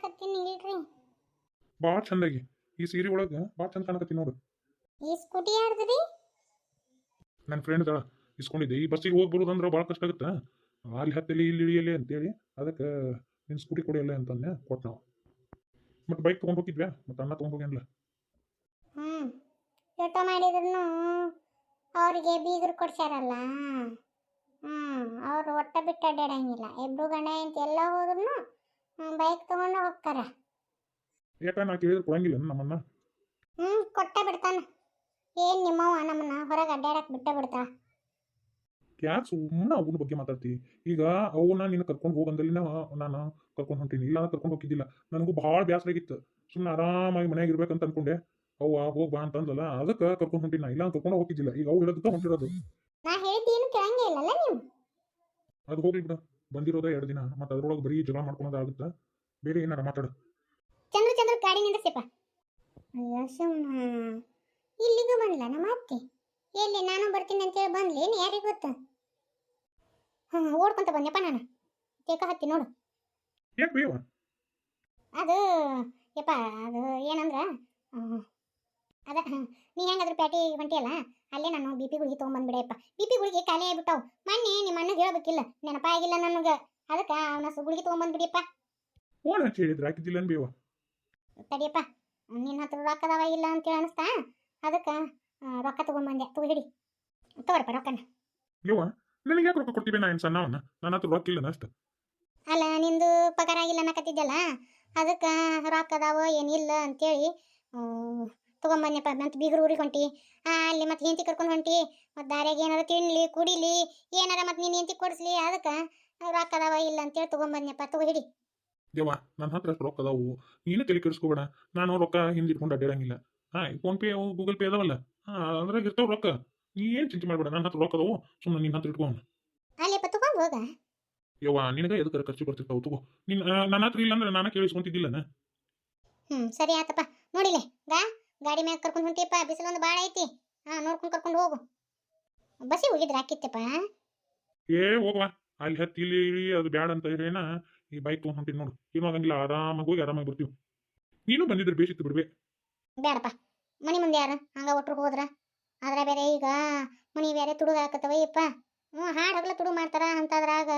ಕಾಣಕತ್ತೀನಿ ಇಲ್ರಿ. ಭಾಳ ಚಂದಾಗಿ. ಈ ಸೀರೆ ಒಳಗೆ ಭಾಳ ಚಂದ ಕಾಣಕತ್ತೀನಿ ನೋಡು. ಈ ಸ್ಕೂಟಿ ಯಾರ್ದ್ರಿ? ನನ್ನ ಫ್ರೆಂಡ್ ದಳ ಇಸ್ಕೊಂಡಿದ್ದೆ. ಈ ಬಸ್ಸಿಗೆ ಹೋಗಿ ಬರೋದಂದ್ರೆ ಭಾಳ ಕಷ್ಟ ಆಗುತ್ತೆ. ಅಲ್ಲಿ ಹತ್ತಲಿ ಇಲ್ಲಿ ಇಳಿಯಲಿ ಅಂತೇಳಿ ಅದಕ್ಕೆ ನಿನ್ನ ಸ್ಕೂಟಿ ಕೊಡಿಯಲ್ಲ ಅಂತಂದೆ ಕೊಟ್ಟು ನಾವು ಮತ್ತು ಬೈಕ್ ತೊಗೊಂಡು ಹೋಗಿದ್ವ್ಯಾ? ಮತ್ತೆ ಅಣ್ಣ ತೊಗೊಂಡು ಹೋಗ್ಯಾನಲ್ಲ ಹ್ಞೂ ಊಟ ಮಾಡಿದ್ರು ಅವರಿಗೆ ಬೀಗರು ಕೊಡ್ಸ್ಯಾರಲ್ಲ. ಹ್ಞೂ ಅವ್ರು ಒಟ್ಟ ಬಿಟ್ಟು ಅಡ್ಡಾಡಂಗಿಲ್ಲ ಇಬ್ರು ಗಂಡ ಅಂತ ಎಲ್ಲ ಹೋದ್ರು ಬೈಕ್ ತಗೊಂಡು ಹೋಗ್ತಾರ. ಯಾಕೆ ನಾ ಕೇಳಿದ್ರೆ ಕೊಡಂಗಿಲ್ಲ ನಮ್ಮನ್ನ? ಹ್ಮ್ ಕೊಟ್ಟ ಬಿಡ್ತಾನ. ಏನ್ ನಿಮ್ಮವ ನಮ್ಮನ್ನ? ಹೊರಗೆ ಅಡ್ಡಾಡಕ್ ಬಿಟ್ಟ ಬಿಡ್ತಾ. ಯಾಕೆ ಸುಮ್ಮನೆ ಅವನ ಬಗ್ಗೆ ಮಾತಾಡ್ತಿ? ಈಗ ಅವನ್ನ ನೀನು ಕರ್ಕೊಂಡು ಹೋಗಂದಲ್ಲಿ ನಾನು ಕರ್ಕೊಂಡು ಹೊಂಟೀನಿ. ಇಲ್ಲ ಕರ್ಕೊಂಡು ಹೋಗಿದ್ದಿಲ್ಲ. ನನಗೂ ಭಾಳ ಬೇಸರ ಆಗಿತ್ತು ಸುಮ್ಮನೆ ಆರಾಮಾಗಿ ಮನ್ಯಾಗ ಇರ್ಬೇಕಂತ ಅನ್ಕೊಂಡೆ. ಅವ್ವ ಹೋಗ ಬಾ ಅಂತಂದಲ್ಲ ಅದಕ್ಕೆ ಕರ್ಕೊಂಡು ಹೊಂಟೀನಿ ಇಲ್ಲ ಕರ್ಕೊಂಡು ಹೋಗಿದ್ದಿಲ್ಲ. ಈಗ ಅವು ಹೇಳೋದಕ್ಕೆ ಹೊಂಟಿರೋದು. ನಾ ಹೇಳಿದ್ದೇನು ಕೇಳಂಗೇ ಇಲ್ಲಲ್ಲ ನೀವು? ಅದು ಹೋಗ್ಲಿ ಬಿಡ. ಬಂದಿರೋದ ಎರಡು ದಿನ ಮತ್ತೆ ಅದರೊಳಗೆ ಬರೀ ಜಗಳ ಮಾಡ್ಕೊಳೋದಾಗುತ್ತೆ ಬೇರೆ ಏನಾರ ಮಾತಾಡು. ಚಂದ್ರ ಚಂದ್ರ ಗಾಡಿ ಅಯ್ಯ ಸುಮ್ಮ ಇಲ್ಲಿಗೂ ಬಂದ್ಲ ನಮ್ಮ ಅತ್ತೆ? ಎಲ್ಲಿ ನಾನು ಬರ್ತೀನಿ ಅಂತ ಅಂತೇಳಿ ಬಂದ್ಲೇನು ಯಾರಿಗೆ ಗೊತ್ತು? ಹಾಂ ಓಡ್ಕೊಂತ ಬಂದೆಪ್ಪ ನಾನು. ತೇಕ ಹತ್ತಿ ನೋಡು. ಯಾಕೆ ಬೇವ? ಅದು ಯಪ್ಪ ಅದು ಏನಂದ್ರೆ ಅದ ನೀ ಹೆಂಗಾದ್ರೂ ಪ್ಯಾಟಿ ಹೊಂಟಿಯಲ್ಲ ಅಲ್ಲೇ ನಾನು ಬಿ ಪಿ ಗುಳಿಗೆ ತೊಗೊಂಬಂದ್ಬಿಡೆಯಪ್ಪ ಬಿ ಪಿ ಗುಳಿಗೆ ಖಾಲಿ ಆಗಿಬಿಟ್ಟವು. ಮೊನ್ನೆ ನಿಮ್ಮ ಅಣ್ಣಗೆ ಹೇಳ್ಬೇಕಿಲ್ಲ. ನೆನಪ ಆಗಿಲ್ಲ ನನಗೆ. ಅದಕ್ಕೆ ಅವನ ಗುಳಿಗೆ ತೊಗೊಂಬಂದ್ಬಿಡಿಯಪ್ಪ. ಫೋನ್ ಹಚ್ಚಿ ಹೇಳಿದ್ರೆ? ಹಾಕಿದ್ದಿಲ್ಲ ಬೇವ ತಡಿಯಪ್ಪ ನಿನ್ನ ಹತ್ರ ರೊಕ್ಕ ಅದಾವ ಇಲ್ಲ ಅಂತೇಳಿ ಅನಿಸ್ತಾ? ಅದಕ್ಕೆ ರೊಕ್ಕ ತೊಗೊಂಬಂದೆ. ತಗೋ ಹಿಡಿ. ತಗೋರಪ್ಪ ರೊಕ್ಕನ. ಯವ್ವ ನನಗೆ ಯಾಕೆ ರೊಕ್ಕ ಕೊಡ್ತೀವಿ ನಾ ಏನು ಸಣ್ಣವನ್ನ ನನ್ನ ಹತ್ರ ರೊಕ್ಕ ಇಲ್ಲ ಅಷ್ಟು. ಅಲ್ಲ ನಿಂದು ಪಗಾರ ಆಗಿಲ್ಲ ಅನ್ನಕತ್ತಿದ್ದಲ್ಲ? ಅದಕ್ಕೆ ರೊಕ್ಕ ಅದಾವೋ ಏನಿಲ್ಲ ಅಂತೇಳಿ ತೊಗೊಂಬಂದೆಪ್ಪ ಮತ್ತೆ ಬೀಗರು ಊರಿಗೆ ಹೊಂಟಿ. ಆ, ಅಲ್ಲಿ ಮತ್ತೆ ಹೆಂಡತಿ ಕರ್ಕೊಂಡು ಹೊಂಟಿ. ಮತ್ತು ದಾರ್ಯಾಗ ಏನಾರ ತಿನ್ಲಿ ಕುಡಿಲಿ ಏನಾರ ಮತ್ತೆ ನೀನು ಹೆಂಡತಿ ಕೊಡಿಸ್ಲಿ ಅದಕ್ಕೆ ರೊಕ್ಕ ಅದಾವ ಇಲ್ಲ ಅಂತೇಳಿ ತೊಗೊಂಬಂದೆಪ್ಪ ತಗೋ ಹಿಡಿ. ಯವ್ವ ನನ್ನ ಹತ್ರ ರೊಕ್ಕ ಅದಾವು. ನೀನು ತಲೆ ಕೆಡಿಸ್ಕೋಬೇಡ. ನಾನು ರೊಕ್ಕ ಹಿಂದೆ ಇಟ್ಕೊಂಡು ಅಡ್ಡಾಡಂಗಿಲ್ಲ ಹಾಂ ಫೋನ್ ಪೇ ಗೂಗಲ್ ಪೇ ಅದಾವಲ್ಲ. ಅಂದ್ರೆ ಅದ್ರಾಗ ಇರ್ತಾವ ರೊಕ್ಕ. ನೀ ಏನು ಚಿಂತೆ ಮಾಡಬೇಡ ನನ್ನ ಹತ್ರ ರೊಕ್ಕ ಅದಾವು. ಸುಮ್ಮನೆ ನಿನ್ನ ಹತ್ರ ಇಟ್ಕೊಂಡು ಅಲ್ಲಿಪ್ಪ ತಗೊಂಡು ಹೋಗ. ಯವ್ವ ನಿನಗ ಎದಕ್ಕೆ ಖರ್ಚು ಬರ್ತಿರ್ತಾವ ತಗೋ. ನಿನ್ನ ನನ್ನ ಹತ್ರ ಇಲ್ಲ ಅಂದ್ರೆ ನಾನು ಕೇಳಿಸ್ಕೊಂತಿದ್ದಿಲ್ಲ ಹ್ಮ್ ಸರಿ ಆತಪ್ಪ ನೋಡಿಲೆ ಗಾ. ಗಾಡಿ ಮ್ಯಾಗ ಕರ್ಕೊಂಡು ಹೊಂಟಿಯಪ್ಪ ಬಿಸಿಲೊಂದು ಬಾಳ ಐತಿ. ಹಾ ನೋಡ್ಕೊಂಡು ಕರ್ಕೊಂಡು ಹೋಗು. ಬಸ್ಸಿಗೆ ಹೋಗಿದ್ರ ಹಾಕಿತ್ತಪ್ಪ ಏ ಹೋಗುವ. ಅಲ್ಲಿ ಹತ್ತಿ ಇಲ್ಲಿ ಇಳಿ ಅದು ಬ್ಯಾಡ ಅಂತ ಏನ ಈ ಬೈಕ್ ತೊಗೊಂಡ್ ಹೊಂಟಿದ್ ನೋಡು. ಏನೂ ಆಗಂಗಿಲ್ಲ ಆರಾಮಾಗಿ ಹೋಗಿ ಆರಾಮಾಗಿ ಬರ್ತೀವಿ. ನೀನು ಬಂದಿದ್ರೆ ಬೇಸಿತ್ತು ಬಿಡ್ಬೇ ಬೇಡಪ್ಪ ಮನಿ ಮುಂದೆ ಯಾರ? ಹಂಗ ಒಟ್ರು ಹೋದ್ರ? ಆದ್ರೆ ಬೇರೆ ಈಗ ಮನಿ ಬೇರೆ ತುಡುಗ ಯಪ್ಪ ಹ್ಞೂ ಹಾಡು ಹಗಲ ತುಡು ಮಾಡ್ತಾರ ಅಂತದ್ರಾಗ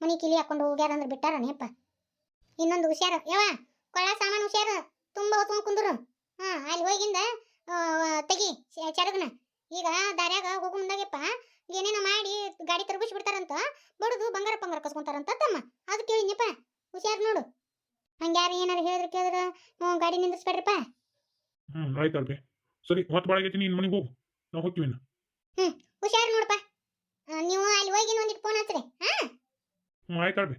ಮನಿ ಕಿಲಿ ಹಾಕೊಂಡು ಹೋಗ್ಯಾರ ಅಂದ್ರೆ ಬಿಟ್ಟಾರನೇಪ್ಪ ಇನ್ನೊಂದು ಹುಷಾರು. ಯಾವ ಕೊಳ್ಳ ಸಾಮಾನು ಹುಷಾರು. ತುಂಬ ಹೊತ್ಕೊಂಡ್ ಕುಂದ್ರು. ಹಾಂ ಅಲ್ಲಿ ಹೋಗಿಂದ ತೆಗಿ ಚರಗನ. ಈಗ ದಾರ್ಯಾಗ ಹೋಗು ಮುಂದಾಗಪ್ಪ ಏನೇನೋ ಮಾಡಿ ಗಾಡಿ ತರಗಿಸಿ ಬಿಡ್ತಾರಂತ ಬಡದು ಬಂಗಾರ ಬಂಗಾರ ಕಸ್ಕೊಂತಾರಂತ ತಮ್ಮ. ಅದು ಕೇಳಿದ್ನಪ್ಪ ಹುಷಾರು ನೋಡು. ಹಂಗೆ ಯಾರು ಏನಾರು ಹೇಳಿದ್ರೆ ಕೇಳಿದ್ರೆ ಹ್ಞೂ ಗಾಡಿ ನಿಂದಿಸ್ಬೇಡ್ರಿಪ್ಪ ಹ್ಞೂ ಆಯ್ತು ಅಲ್ಬೇ ಸರಿ ಹೊತ್ತು ಬಾಳಾಗೈತಿ ನಿನ್ನ ಮನೆಗೆ ಹೋಗು. ನಾವು ಹೋಗ್ತೀವಿ. ಹುಷಾರು ನೋಡಪ್ಪ. ನೀವು ಅಲ್ಲಿ ಹೋಗಿ ಒಂದಿಟ್ಟು ಫೋನ್ ಹಚ್ಚ್ರಿ ಹಾ? ಹ್ಞೂ ಆಯ್ತು ಅಲ್ಬೇ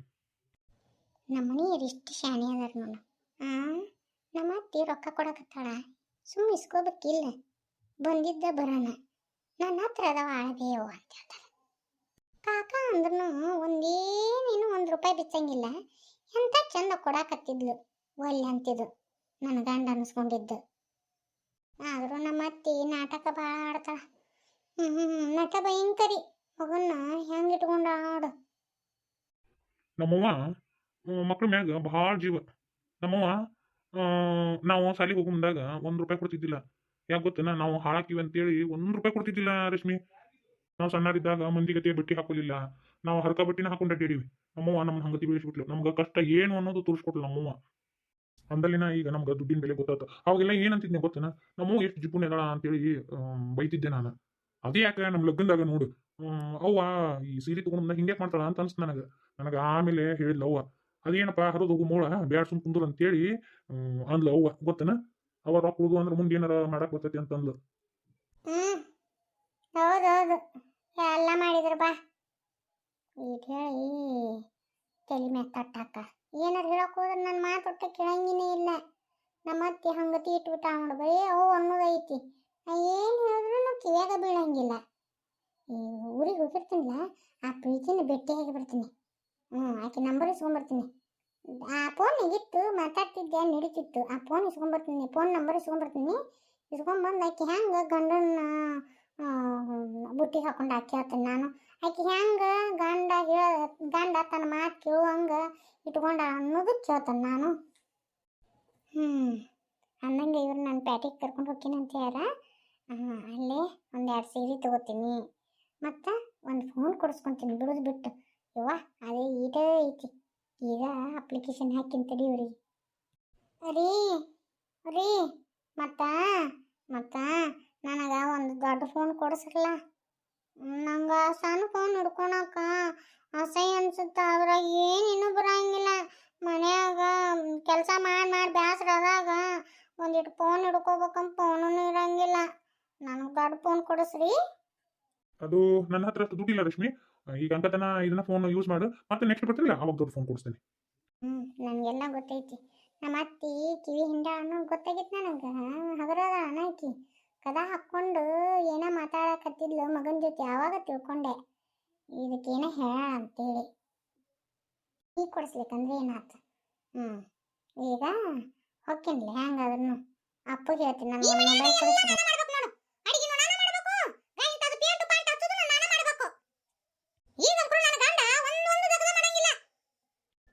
ನಮ್ಮ ಮನೆಯವ್ರು ಇಷ್ಟು ಶಾಣೆ ಅದಾರ ನೋಡು. ಆ? ನಮ್ಮ ಅತ್ತಿ ರೊಕ್ಕ ಕೊಡಕತ್ತಾಳ ಸುಮ್ಮನೆ ಇಸ್ಕೋಬೇಕಿಲ್ಲ. ಬಂದಿದ್ದ ಬರೋಣ ನನ್ನ ಹತ್ರ ಅದಾವ ಆಳದೇವು ಅಂತ ಹೇಳ್ತಾರೆ ಕಾಕ ಅಂದ್ರೂ ಒಂದೇನೇನು ಒಂದು ರೂಪಾಯಿ ಬಿಚ್ಚಂಗಿಲ್ಲ. ಎಂತ ಚಂದ ಕೊಡಾಕತ್ತಿದ್ಲು ಒಲ್ಲೆ ಅಂತಿದ್ದು. ನನ್ನ ಗಂಡ ಅನಿಸ್ಕೊಂಡಿದ್ದು. ಆದರೂ ನಮ್ಮ ಅತ್ತಿ ನಾಟಕ ಭಾಳ ಆಡ್ತಾಳ. ಹ್ಞೂ ನಟ ಭಯಂಕರಿ. ಮಗನ್ನ ಹೆಂಗೆ ಇಟ್ಕೊಂಡ ಆಡು. ನಮ್ಮವ್ವ ಮಕ್ಳ ಮ್ಯಾಗ ಭಾಳ ಜೀವ. ನಮ್ಮವ್ವ ನಾವು ಶಾಲೆಗೆ ಹೋಗಿ ಬಂದಾಗ ಒಂದು ರೂಪಾಯಿ ಕೊಡ್ತಿದ್ದಿಲ್ಲ. ಯಾಕೆ ಗೊತ್ತೇನ? ನಾವು ಹಾಳಾಕಿವಿ ಅಂತೇಳಿ ಒಂದ್ ರೂಪಾಯಿ ಕೊಡ್ತಿದ್ದಿಲ್ಲ ರಶ್ಮಿ. ನಾವು ಸಣ್ಣರಿದ್ದಾಗ ಗತಿಯ ಬಟ್ಟೆ ಹಾಕೋಲಿಲ್ಲ. ನಾವು ಹರಕ ಬಟ್ಟಿನ ಹಾಕೊಂಡು ಅಡ್ಡಿವಿ ನಮ್ಮವ್ವ ನಮ್ಮ ಹಂಗತಿ ಬೀಳಿಸ್ಬಿಟ್ಲು. ನಮ್ಗೆ ಕಷ್ಟ ಏನು ಅನ್ನೋದು ತೋರಿಸ್ಕೊಟ್ಲು ನಮ್ಮವ್ವ. ಅಂದಲ್ಲಿನ ಈಗ ನಮ್ಗೆ ದುಡ್ಡಿನ ಬೆಲೆ ಗೊತ್ತಾತ. ಅವಾಗೆಲ್ಲ ಏನಂತಿದ್ನೆ ಗೊತ್ತೇನ? ನಮ್ಮವ್ವ ಎಷ್ಟು ಜಿಪುಣಿ ಅದಾಳ ಅಂತೇಳಿ ಬೈತಿದ್ದೆ ನಾನು. ಅದೇ ಯಾಕೆ ನಮ್ಮ ಲಗ್ನದಾಗ ನೋಡು. ಅವ್ವ ಈ ಸೀರೆ ತಗೊಂಡ್ ಹಿಂಗೆ ಮಾಡ್ತಾಳ ಅಂತ ಅನ್ಸ್ತು ನನಗೆ. ನನಗೆ ಆಮೇಲೆ ಹೇಳಿದ್ಲು ಅವ್ವ. ಅದೇನಪ್ಪ ಹರಿದು ಹೋಗು ಮೂಳ, ಬ್ಯಾಡ್ ಸುಮ್ ಕುಂದ್ರು ಅಂತೇಳಿ ಅಂದ್ಲ ಅವ್ವ, ಗೊತ್ತನ? ಅವ ರೊಕ್ಕ ಉಳಿದು ಅಂದ್ರೆ ಮುಂದೆ ಏನಾರ ಮಾಡಕ್ ಬರ್ತೈತಿ ಅಂತ ಹೌದು ಹೌದೌದು. ಎಲ್ಲ ಮಾಡಿದ್ರು ಬಾ. ಈಗ ಹೇಳಿ ತಲೆ ಮ್ಯಾಗ ತಟ್ಟಾಕ. ಏನಾರು ಹೇಳಕ್ ಹೋದ್ರೆ ನನ್ನ ಮಾತು ಒಟ್ಟ ಕೇಳಂಗಿನೇ ಇಲ್ಲ. ನಮ್ಮ ಅತ್ತೆ ಹಂಗತಿ ಇಟ್ಬಿಟ್ಟ ನೋಡು ಬರೀ ಅವು ಅನ್ನೋದೈತಿ ಏನು ಹೇಳಿದ್ರು ಕಿವ್ಯಾಗ ಬೀಳಂಗಿಲ್ಲ. ಊರಿಗೆ ಹೋಗಿರ್ತೀನಿಲ್ಲ, ಆ ಪ್ರೀತಿನ ಭೇಟಿಯಾಗಿ ಬರ್ತೀನಿ ಹ್ಞೂ ಆಕೆ ನಂಬರ್ ಇಸ್ಕೊಂಬರ್ತೀನಿ. ಆ ಫೋನ್ ಇತ್ತು, ಮಾತಾಡ್ತಿದ್ದೆ, ನಡೀತಿತ್ತು. ಆ ಫೋನ್ ಇಸ್ಕೊಂಬರ್ತೀನಿ ಫೋನ್ ನಂಬರ್ ಇಸ್ಕೊಂಬರ್ತೀನಿ. ಇಸ್ಕೊಂಬಂದು ಆಕೆ ಹೆಂಗೆ ಗಂಡನ ಬುಟ್ಟಿಗೆ ಹಾಕೊಂಡು ಆಕೆ ಹೇಳ್ತೀನಿ ನಾನು. ಆಕೆ ಹೆಂಗೆ ಗಂಡ ಹೇಳ, ಗಂಡ ತನ್ನ ಮಾತು ಕೇಳುವಂಗೆ ಇಟ್ಕೊಂಡ ಅನ್ನೋದು ಕೇಳ್ತಾನೆ ನಾನು. ಹ್ಞೂ ಅಂದಂಗೆ ಇವ್ರು ನನ್ನ ಪ್ಯಾಟಿಗೆ ಕರ್ಕೊಂಡು ಹೋಗ್ತೀನಿ ಅಂತ ಅಲ್ಲಿ ಅಲ್ಲೇ ಎರಡು ಸೀರೆ ತಗೋತೀನಿ. ಮತ್ತು ಒಂದು ಫೋನ್ ಕೊಡಿಸ್ಕೊತೀನಿ, ಬಿಡೋದು ಬಿಟ್ಟು. ಯವ್ವ, ಅದೇ ಇದೇ ಐತಿ. ಈಗ ಅಪ್ಲಿಕೇಶನ್ ಹಾಕಿನ ತಡೀವ್ರಿ ರೀ ರೀ ಮತ್ತ ಮತ್ತ, ನನಗೆ ಒಂದು ದೊಡ್ಡ ಫೋನ್ ಕೊಡಿಸ್ರಲ್ಲ ನಂಗೆ ಸಣ್ಣ ಫೋನ್ ಹಿಡ್ಕೊಳಕ ಅಸಹ್ಯ ಅನ್ಸುತ್ತೆ, ಅದ್ರಾಗ ಏನಿನ್ನೂ ಬರಂಗಿಲ್ಲ. ಮನ್ಯಾಗ ಕೆಲಸ ಮಾಡಿ ಮಾಡಿ ಬೇಸರ ಆದಾಗ ಒಂದಿಟ್ಟು ಫೋನ್ ಹಿಡ್ಕೋಬೇಕಂತ ಫೋನೂ ಇರಂಗಿಲ್ಲ. ನನಗೆ ದೊಡ್ಡ ಫೋನ್ ಕೊಡಿಸ್ರಿ. ಅದು ನನ್ನ ಹತ್ರ ದುಡ್ಡಿಲ್ಲ ರಶ್ಮಿ. ಈಗ ಅಂಕತನ ಇದನ್ನ ಫೋನ್ ಯೂಸ್ ಮಾಡು. ಮತ್ತೆ ನೆಕ್ಸ್ಟ್ ಬರ್ತಿಲ್ಲ ಅವಾಗ ದೊಡ್ಡ ಫೋನ್ ಕೊಡಿಸ್ತೀನಿ. ಹ್ಞೂ ನನಗೆಲ್ಲ ಗೊತ್ತೈತಿ. ನಮ್ಮ ಅತ್ತಿ ಕಿವಿ ಹಿಂಡ ಅನ್ನೋ ಗೊತ್ತಾಗಿತ್ತು ನನಗೆ. ಹಗರದ ಅನಾಕಿ. ಕದ ಹಾಕ್ಕೊಂಡು ಏನೋ ಮಾತಾಡಕತ್ತಿದ್ಲು ಮಗನ ಜೊತೆ. ಯಾವಾಗ ತಿಳ್ಕೊಂಡೆ. ಇದಕ್ಕೇನೋ ಹೇಳ ಅಂತೇಳಿ. ಈ ಕೊಡಿಸ್ಲಿಕ್ಕಂದ್ರೆ ಏನಾಯ್ತು ಹ್ಞೂ ಈಗ ಹೊಕ್ಕೇನ್ಲಿ? ಹೆಂಗಾದ್ರೂ ಅಪ್ಪಗೆ ಹೇಳ್ತೀನಿ ಒಂದು ಮೊಬೈಲ್ ಕೊಡಿಸ್ತೀನಿ ಈಗ ನನ್ನ ಗಂಡ ಒಂದು ಒಂದು ದಗದ ಮಾಡಂಗಿಲ್ಲ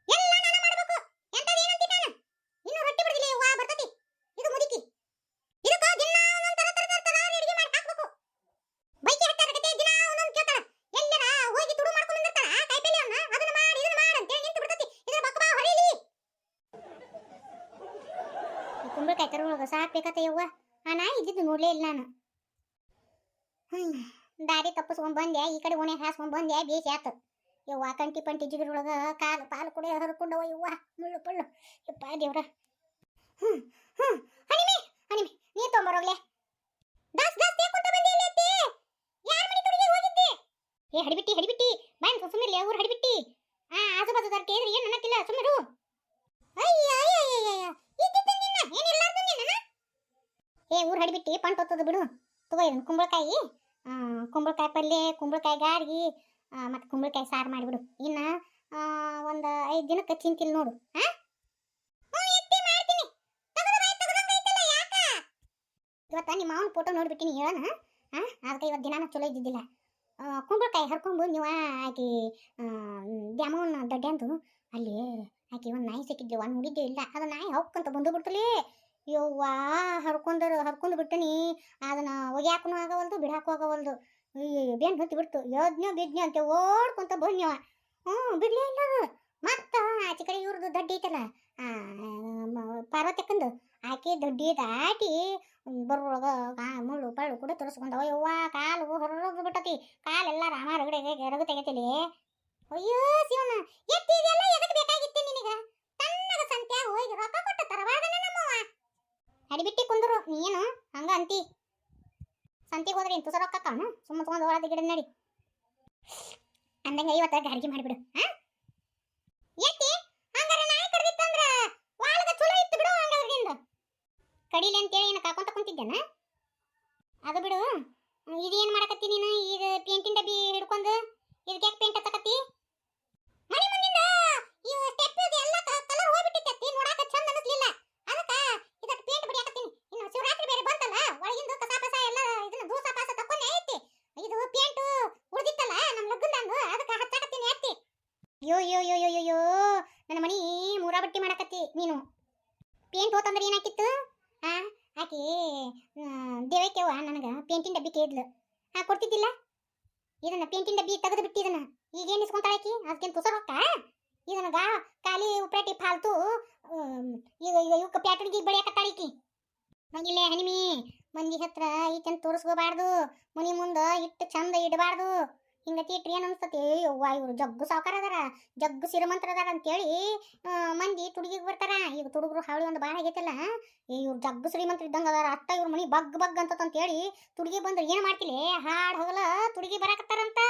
ಎಲ್ಲ ನಾನು ಮಾಡಬೇಕು ಎಂತದ ಏನಂತಿ ನಾನು ಇನ್ನು ರೊಟ್ಟಿ ಬಿಡದಿಲ್ಲ ವಾ ಬರ್ತತಿ ಇದು ಮುದುಕಿ ಇದಕ್ಕ ದಿನ ಒಂದೊಂದ್ ತರ ತರ ತರ ತರ ಅಡಿಗೆ ಮಾಡಿ ಹಾಕ್ಬೇಕು ಬೈಕಿ ಹತ್ತಾರ ಗತೆ ದಿನ ಒಂದೊಂದ್ ಕೇಳ್ತಾಳ ಎಲ್ಲರ ಹೋಗಿ ತುಡು ಮಾಡ್ಕೊಂಡ್ ಬಂದಿರ್ತಾಳ ಕಾಯಿ ಪಲ್ಯವನ್ನ ಅದನ್ನ ಮಾಡಿ ಇದನ್ನ ಮಾಡಿ ಅಂತೇಳಿ ನಿಂತು ಬಿಡ್ತತಿ ಇದ್ರ ಬಕ್ಕ ಬಾ ಹೊಳಿಲಿ ಕುಂಬಳಕಾಯಿ ತರುವಾಗ ಸಾಕ್ ಬೇಕತ್ತ ಯವ್ವ. ಆ ನಾ ಇದ್ದಿದ್ದು ನೋಡ್ಲೇ ಇಲ್ಲ ನಾನು. ಹ್ಮ್, ದಾರಿ ತಪ್ಪಿಸ್ಕೊಂಡ್ ಬಂದೆ, ಈ ಕಡೆ ಓಣೆ ಹಾಸ್ಕೊಂಡ್ ಬಂದೆ, ಬೇಸಿ ಆತು. ಯವ್ವ, ಕಂಟಿ ಪಂಟಿ ಜಿಗಿರೊಳಗ ಕಾಲು, ಪಾಲು ಕುಡಿ ಹರ್ಕೊಂಡವ ಯವ್ವ. ಮುಳ್ಳು, ಪಳ್ಳು. ಯಪ್ಪ ದೇವ್ರ. ಹ್ಮ್ ಹ್ಮ್. ಹಣಿಮೆ ಹಣಿಮೆ, ನೀ ತೊಂಬರೋಗ್ಲೆ. ದಾಸ್ ದಾಸ್ ತೇಕೊಂತ ಬಂದೆ ಇಲ್ಲಿ ಅತ್ತಿ. ಯಾರ ಮನೆ ತುಡಿಗೆ ಹೋಗಿದ್ದೆ? ಏ, ಹಡಿಬಿಟ್ಟಿ ಹಡಿಬಿಟ್ಟಿ. ಬಾಯ್ ಸುಮ್ಮನೆ ಊರ ಹಡಿಬಿಟ್ಟಿ. ಆ, ಆಜು ಬಾಜು ದರ್ ಕೇಳಿದ್ರೆ ಏನು ಅನ್ನತ್ತಿಲ್ಲ ಸುಮ್ಮರು ಅಯ್ಯ ಅಯ್ಯ ಅಯ್ಯ ಅಯ್ಯ ಇದ್ದಿದ್ದ ನಿನ್ನ ಏನಿಲ್ಲಾರ್ದು ನಿನ್ನ ಏ, ಊರು ಹಡಿಬಿಟ್ಟು, ಪಂಟ್ ಹೊತ್ತದ ಬಿಡು. ತಗೋ ಇದನ್ನು ಕುಂಬಳಕಾಯಿ. ಕುಂಬಳಕಾಯಿ ಪಲ್ಯ ಕುಂಬಳಕಾಯಿ ಗಾರ್ಗಿ ಮತ್ತು ಕುಂಬಳಕಾಯಿ ಸಾರು ಮಾಡಿಬಿಡು. ಇನ್ನು ಒಂದು ಐದು ದಿನಕ್ಕೆ ಚಿಂತಿಲ್ಲ ನೋಡು. ಹಾ ಇವತ್ತು ನಿಮ್ಮ ಮಾವನ ಫೋಟೋ ನೋಡ್ಬಿಟ್ಟಿನಿ, ಹೇಳೋಣ. ಹಾ ಅದಕ್ಕೆ ಇವತ್ತು ದಿನಾನ ಚಲೋ ಇದ್ದಿದ್ದಿಲ್ಲ. ಕುಂಬಳಕಾಯಿ ಹರ್ಕೊಂಡು ನೀವು ಆಕಿ ದ್ಯಾಮವನ್ನ ದಡ್ಡೆ ಅಲ್ಲಿ ಆಕೆ ಒಂದು ನಾಯಿ ಸಿಕ್ಕಿದ್ದೆ ಒಂದು ನೋಡಿದ್ದೆ ಇಲ್ಲ. ಅದು ನಾಯಿ ಹೋಗ್ಕಂತ ಬಂದು ಬಿಡ್ತಲೇ. ಯವ್ವಾ ಹರ್ಕೊಂಡ್ರು ಹರ್ಕೊಂಡು ಬಿಟ್ಟನಿ. ಅದನ್ನ ಒಗ್ಯಾಕೂ ಆಗವಲ್ದು, ಬಿಡಾಕು ಆಗವಲ್ದು. ಬೆನ್ ಹೊತ್ತಿ ಬಿಡ್ತು. ಯೋಜ್ಞ ಬಿಜ್ಞ ಅಂತ ಓಡ್ಕೊಂತ ಬಂದ್ಯವ ಹ್ಞೂ ಬಿಡ್ಲೇ ಇಲ್ಲ ಮತ್ತೆ ಆಚೆ ಕಡೆ ಇವ್ರದ್ದು ದಡ್ಡಿ ಐತಲ್ಲ ಪಾರ್ವತಕ್ಕಂದು ಆಕೆ ದಡ್ಡಿ ದಾಟಿ ಬರೋಳಗ ಮುಳ್ಳು ಪಳ್ಳು ಕೂಡ ತೋರಿಸ್ಕೊಂಡವ ಯವ್ವ, ಕಾಲು ಹೊರದು ಬಿಟ್ಟತಿ. ಕಾಲೆಲ್ಲ ರಾಮ ರಗಡೆ ರಗು ಅಯ್ಯೋ ಶಿವನ ಎತ್ತಿದೆಲ್ಲ ಎದಕ್ಕೆ ಬೇಕಾಗಿತ್ತು ನಿನಗೆ? ತಣ್ಣಗ ಸಂತ್ಯಾಗ ಹೋಗಿ ರೊಕ್ಕ ಅಡಿಬಿಟ್ಟಿ ಕುಂದ್ರು. ನೀನು? ಹಂಗ ಅಂತಿ. ಸಂತಿಗೆ ಹೋದ್ರೆ ಇಂತು ರೊಕ್ಕ ಕಾಣ ಸುಮ್ಮ ತಗೊಂಡು ಹೋಗೋದು ಗಿಡ ನಡಿ. ಅಂದಂಗ ಇವತ್ತ ಗಾಡಿಗೆ ಮಾಡಿಬಿಡು, ಹಾ? ಎತ್ತಿ ಹಂಗಾರೆ ನಾಯಿ ಕಡ್ದಿತ್ತಂದ್ರ ವಾಳಗ ಚಲೋ ಇತ್ತು ಬಿಡು ಹಂಗದ್ರಿಂದ ಕಡಿಲಿ ಅಂತೇಳಿ ಏನು ಕಾಕೊಂತ ಕುಂತಿದ್ದೇನ? ಅದು ಬಿಡು, ಇದೇನು ಮಾಡಕತ್ತಿ ನೀನು? ಈಗ ಪೇಂಟಿನ ಡಬ್ಬಿ ಹಿಡ್ಕೊಂಡು ಇದಕ್ಕೆ ಯಾಕೆ ಪೇಂಟ್ ಹತ್ತಕತ್ತಿ ಮನೆ ಮುಂದಿಂದ ಇವು ಸ್ಟೆಪ್ ಎಲ್ಲ ಕಲರ್ ಹೋಗ್ಬಿಟ್ಟಿತ್ತತ್ತಿ ನೋಡಾಕ ಚಂದ ಅನಿಸ್ಲಿಲ್ಲ ಅದಕ್ಕ ಇದಕ್ಕೆ ಪೇಂಟ್ ಬಡಿಯಾಕತ್ತೀನಿ ಇನ್ನು ಶಿವರಾತ್ರಿ ಬೇರೆ ಬಂತಲ್ಲ ಒಳಗಿಂದ ಕಸ ಪಸ ಎಲ್ಲ ಇದನ್ನ ದೂಸ ಪಾಸ ತಕೊಂಡೆ ಐತಿ ಇದು ಪೇಂಟ್ ಉಳಿದಿತ್ತಲ್ಲ ನಮ್ಮ ಲಗ್ಗದಂದು ಅದಕ್ಕೆ ಹಚ್ಚಾಕತ್ತೀನಿ ಎತ್ತಿ ಯೋ ಯೋ ಯೋ ಯೋ ಯೋ ಯೋ ನನ್ನ ಮನಿ ಮೂರಾ ಬಟ್ಟಿ ಮಾಡಕತ್ತಿ ನೀನು. ಪೇಂಟ್ ಹೋತಂದ್ರೆ ಏನಾಕಿತ್ತು? ಆ, ಆಕಿ ದೇವಕ್ಕೆವ ನನಗೆ ಪೇಂಟಿನ ಡಬ್ಬಿ ಕೇಳಿದ್ಲು. ಆ, ಕೊಡ್ತಿದ್ದಿಲ್ಲ? ಇದನ್ನ ಪೇಂಟಿನ ಡಬ್ಬಿ ತೆಗೆದು ಬಿಟ್ಟಿ ಇದನ್ನ. ಈಗೇನು ಆಕಿ? ಅದಕ್ಕೇನು ತುಸರ್ ರೊಕ್ಕ ಇದನ್ನ ಗಾ, ಖಾಲಿ ಉಪ್ರಾಟಿ ಫಾಲ್ತು ಈಗ ಇವಕ್ಕೆ ಪ್ಯಾಟರ್ಗೆ ಬಡಿಯಾಕತ್ತಾಳಿಕಿ ಹಂಗಿಲ್ಲೇ ಹನಿಮಿ, ಮಂದಿ ಹತ್ರ ಈಚೆಂತ ತೋರಿಸ್ಕೋಬಾರ್ದು, ಮನಿ ಮುಂದೆ ಇಟ್ಟು ಚಂದ ಇಡಬಾರ್ದು. ಹಿಂಗತಿ ಇಟ್ರಿ ಏನು ಅನ್ಸ್ತತಿ? ಯವ್ವ, ಇವ್ರು ಜಗ್ಗು ಸಾವುಕಾರ ಅದಾರ, ಜಗ್ಗು ಸಿರಮಂತ್ರ ಅದಾರ ಅಂತೇಳಿ ಮಂದಿ ತುಡುಗಿಗೆ ಬರ್ತಾರ. ಈಗ ತುಡುಗರು ಹಾವಳಿ ಒಂದು ಭಾಳ ಆಗೈತಲ್ಲ ಇವ್ರು ಜಗ್ಗು ಶ್ರೀಮಂತ್ರ ಇದ್ದಂಗೆ ಅದಾರ, ಅತ್ತ ಇವ್ರ ಮನಿ ಬಗ್ ಬಗ್ ಅಂತ ಅಂತೇಳಿ ತುಡುಗಿ ಬಂದ್ರೆ, ಏನು ಮಾಡ್ತಿಲ್ಲ ಹಾಡು ಹೋಗಲ ತುಡುಗಿ ಬರಾಕತ್ತಾರಂತ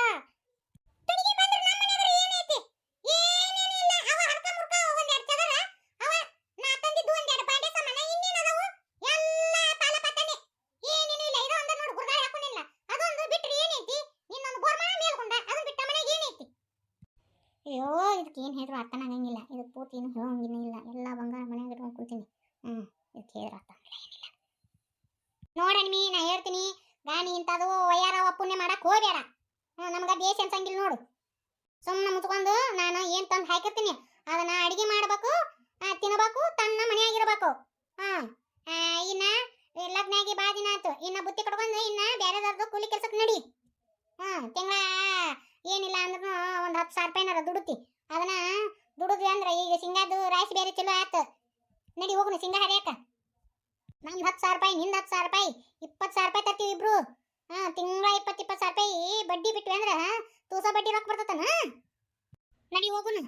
ತುಡುಗಿ ಬಂದ್ರೆ ನಮ್ಮ ಮನೆಯವ್ರು ಏನೈತಿ ಏನೇನು ಇಲ್ಲ ಅವ ಹರ್ಕ ಮುರ್ಕ ಒಂದೆರಡು ಚದರ ಅವ ನಾ ತಂದಿದ್ದು ಒಂದೆರಡು ಬಾಂಡೆ ಸಾಮಾನ ಇನ್ನೇನು ಅದಾವು ಎಲ್ಲ ಪಾಲ ಪತ್ತನೆ ಏನೇನು ಇಲ್ಲ ಇದು ಒಂದ ನೋಡು ಗುರ್ಗಾಳಿ ಹಾಕೊಂಡಿಲ್ಲ ಅದೊಂದು ಬಿಟ್ರೆ ಏನೈತಿ ಇನ್ನೊಂದು ಬೋರ್ಮಳ ಮೇಲ್ಕೊಂಡ ಅದನ್ನ ಬಿಟ್ಟ ಮನೆಗೆ ಏನೈತಿ ಅಯ್ಯೋ ಇದಕ್ಕೆ ಏನು ಹೇಳಿದ್ರು ಅರ್ಥನ ಆಗಂಗಿಲ್ಲ ಇದು ಪೂರ್ತಿ ಏನು ಹೇಳೋಂಗಿನ ಇಲ್ಲ ಎಲ್ಲ ಬಂಗಾರ ಮನೆಯಾಗ ಇಟ್ಕೊಂಡು ಕೂತೀನಿ ಹ್ಞೂ ಇದಕ್ಕೆ ಹೇಳಿದ್ರು ಅರ್ಥ ಆಗಂಗಿಲ್ಲ ಏನಿಲ್ಲ ನೋಡಣ್ಮಿ ನಾ ಹೇಳ್ತೀನಿ. ಗಾನಿ ಇಂಥದು ವಯ್ಯಾರ ಪುಣ್ಯ ಮಾಡಕ್ಕೆ ಹೋಗ್ಬೇಡ ಹ್ಞೂ ನಮ್ಗೆ ದೇಶ ಅನ್ಸಂಗಿಲ್ಲ ನೋಡು. ಸುಮ್ಮನೆ ಮುಚ್ಕೊಂಡು ನಾನು ಏನು ತಂದು ಹಾಕಿರ್ತೀನಿ? ಅದನ್ನ ಅಡಿಗೆ ಮಾಡಬೇಕು ತಿನ್ನಬೇಕು ತನ್ನ ಮನೆಯಾಗಿರ್ಬೇಕು. ಹಾ ಇನ್ನ ಲಗ್ನಾಗಿ ಬಾ ದಿನ ಆಯ್ತು ಇನ್ನ ಬುತ್ತಿ ಕಟ್ಕೊಂಡು ಇನ್ನ ದರ್ದು ಕೂಲಿ ಕೆಲಸಕ್ಕೆ ನಡಿ. ಹಾ, ತಿಂಗಳ, ಏನಿಲ್ಲ ಅಂದ್ರೂ ಒಂದು ಹತ್ತು ಸಾವಿರ ರೂಪಾಯಿನಾರ ದುಡುತಿ. ಅದನ್ನ ದುಡಿದ್ವಿ ಅಂದ್ರೆ ಈಗ ಸಿಂಗಾದು ರೈಸ್ ಬೇರೆ ಚಲೋ ಆಯ್ತು. ನಡಿ ಹೋಗ್ನು ಸಿಂಗ ಹರಿಯಕ. ನಮ್ದು ಹತ್ತು ಸಾವಿರ ರೂಪಾಯಿ ನಿಂದ ಹತ್ತು ಸಾವಿರ ರೂಪಾಯಿ ಇಪ್ಪತ್ತು ಸಾವಿರ ರೂಪಾಯಿ ತರ್ತೀವಿ ಇಬ್ರು. ಹಾ ತಿಂಗಳ ಇಪ್ಪತ್ತು ಇಪ್ಪತ್ತು ಸಾವಿರ ರೂಪಾಯಿ ಬಡ್ಡಿ ಬಿಟ್ವಿ ಅಂದ್ರೆ ತೂಸ ಬಡ್ಡಿ ರೊಕ್ಕ ಬರ್ತತನ? ನಡಿ ಹೋಗುನು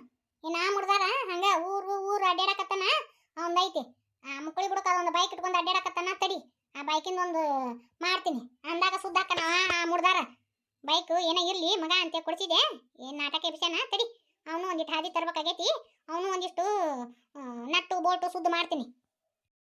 ಇನ್ನ ಮುಡ್ದಾರ ಹಂಗ ಊರು ಊರು ಅಡ್ಡಾಡಕತ್ತಾನ ಅವಂದೈತಿ ಆ ಮುಕ್ಕಳಿ ಬುಡಕ ಒಂದು ಬೈಕ್ ಇಟ್ಕೊಂಡು ಅಡ್ಡಾಡಕತ್ತಾನ ತಡಿ. ಆ ಬೈಕಿಂದ ಒಂದು ಮಾಡ್ತೀನಿ. ಅಂದಾಗ ಸುದ್ದಾಕನ ಆ ಮುಡ್ದಾರ ಬೈಕ್ ಏನೋ ಇರ್ಲಿ ಮಗ ಅಂತ ಕೊಡ್ಸಿದೆ ಏನ್ ನಾಟಕ ಎಬ್ಸ್ಯಾನ ತಡಿ. ಅವನು ಒಂದಿಟ್ಟು ಹಾದಿ ತರ್ಬೇಕಾಗೈತಿ. ಅವನು ಒಂದಿಷ್ಟು ಆ, ನಟ್ಟು ಬೋಲ್ಟು ಸುದ್ದು ಮಾಡ್ತೀನಿ.